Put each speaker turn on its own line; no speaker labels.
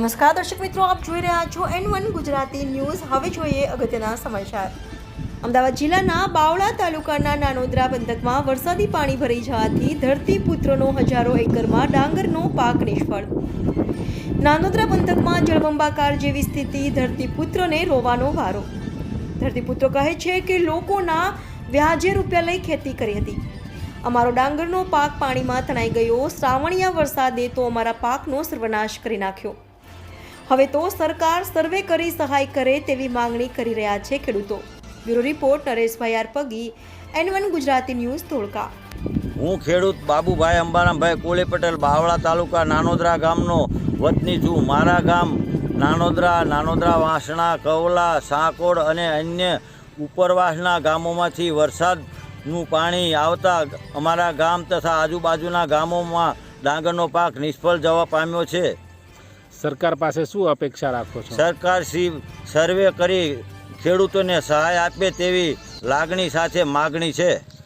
નમસ્કાર, દર્શક મિત્રો, આપ જોઈ રહ્યા છો એન વન ગુજરાતી ન્યૂઝ. હવે જોઈએ અગત્યના સમાચાર. અમદાવાદ જિલ્લાના બાવળા તાલુકાના નાનોદરા પંથકમાં વરસાદી પાણી ભરાઈ જવાથી ધરતીપુત્રોનો હજારો એકરમાં ડાંગરનો પાક નિષ્ફળ. નાનોદરા પંથકમાં જળબંબાકાર જેવી સ્થિતિ ધરતીપુત્રોને રોવાનો વારો. ધરતીપુત્રો કહે છે કે લોકોના વ્યાજે રૂપિયા લઈ ખેતી કરી હતી. અમારો ડાંગરનો પાક પાણીમાં તણાઈ ગયો. શ્રાવણીયા વરસાદે તો અમારા પાકનો સર્વનાશ કરી નાખ્યો. હવે તો સરકાર સર્વે કરી સહાય કરે તેવી માંગણી કરી રહ્યા છે ખેડૂતો. Bureau report, Nareshbhai R Pagi N one Gujarati news Dholka.
હું ખેડૂત બાબુભાઈ અંબારામભાઈ કોળી પટેલ, બાવળા તાલુકા નાનોદરા ગામનો વતની છું. મારા ગામ નાનોદરા નાનોદરા વાંસણા, કવલા, સાંકોડ અને અન્ય ઉપરવાસના ગામોમાંથી વરસાદનું પાણી આવતા અમારા ગામ તથા આજુબાજુના ગામોમાં ડાંગરનો પાક નિષ્ફળ જવા પામ્યો છે.
સરકાર પાસે શું અપેક્ષા રાખો છો?
સરકાર સર્વે કરી ખેડૂતોને સહાય આપે તેવી લાગણી સાથે માગણી છે.